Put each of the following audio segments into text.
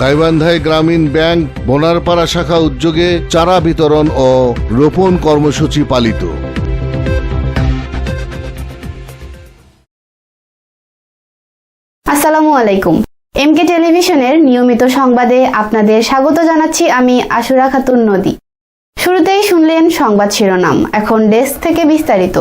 গাইবান্ধায় গ্রামীণ ব্যাংক, বোনারপাড়া শাখা উদ্যোগে চারা বিতরণ ও রোপণ কর্মসূচি পালিত। আসসালামু আলাইকুম। এমকে টেলিভিশনের নিয়মিত সংবাদে আপনাদের স্বাগত জানাচ্ছি আমি আশুরা খাতুন নদী। শুরুতেই শুনলেন সংবাদ শিরোনাম, এখন ডেস্ক থেকে বিস্তারিত।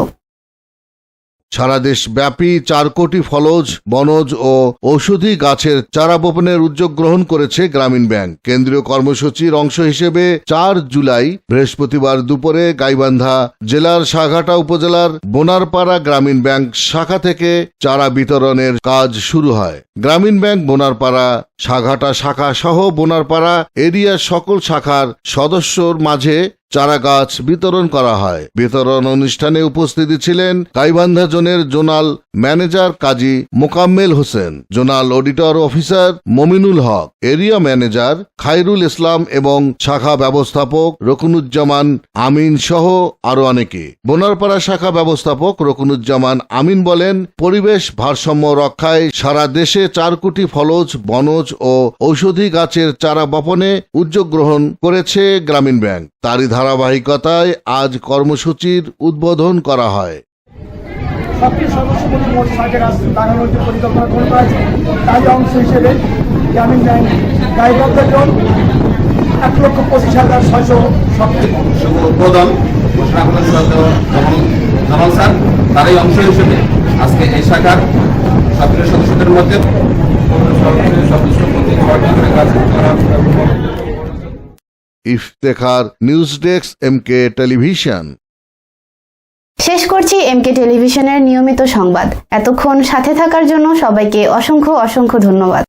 সারা দেশ ব্যাপী চার কোটি ফলজ, বনজ ও ঔষধি গাছের চারা বপনের উদ্যোগ গ্রহণ করেছে গ্রামীণ ব্যাংক। কেন্দ্রীয় কর্মসূচির অংশ হিসেবে চার জুলাই বৃহস্পতিবার দুপুরে গাইবান্ধা জেলার সাঘাটা উপজেলার বোনারপাড়া গ্রামীণ ব্যাংক শাখা থেকে চারা বিতরণের কাজ শুরু হয়। গ্রামীণ ব্যাংক বোনারপাড়া, সাঘাটা শাখা সহ বোনারপাড়া এরিয়ার সকল শাখার সদস্যর মাঝে চারা গাছ বিতরণ করা হয়। বিতরণ অনুষ্ঠানে উপস্থিতি ছিলেন গাইবান্ধা জোনের zonal manager Kazi Mokammel Hossain, zonal auditor officer Mominul Haque, area manager Khairul Islam এবং শাখা ব্যবস্থাপক রকুনুজ্জামান আমিন সহ আরও অনেকে। বোনারপাড়া শাখা ব্যবস্থাপক রকুনুজ্জামান আমিন বলেন, পরিবেশ ভারসাম্য রক্ষায় সারা দেশে চার কোটি ফলজ, বনজ ও ঔষধি গাছের চারা বপনে উদ্যোগ গ্রহণ করেছে গ্রামীণ ব্যাংক। তারই ধারাবাহিকতায় আজ কর্মসূচির উদ্বোধন করা হয়। সবটি সদস্য মোট ষাটে গাছ লাগানোর যে পরিকল্পনা করা হয়েছে তারই অংশ হিসেবে গ্রামীণ ব্যাংক গাইবদ্ধ জন এক লক্ষ পঁচিশ হাজার ছয়শো শুভ উদ্বোধন ঘোষণা করেন জামাল জামাল স্যার। তারই অংশ হিসেবে আজকে এই শাখার সক্রিয় সদস্যদের মধ্যে সদস্য প্রতি ছয়টি করে গাছ Iftekhar news desk M K television. শেষ করছি এমকে টেলিভিশনের নিয়মিত সংবাদ। এতক্ষণ সাথে থাকার জন্য সবাইকে অসংখ্য অসংখ্য ধন্যবাদ।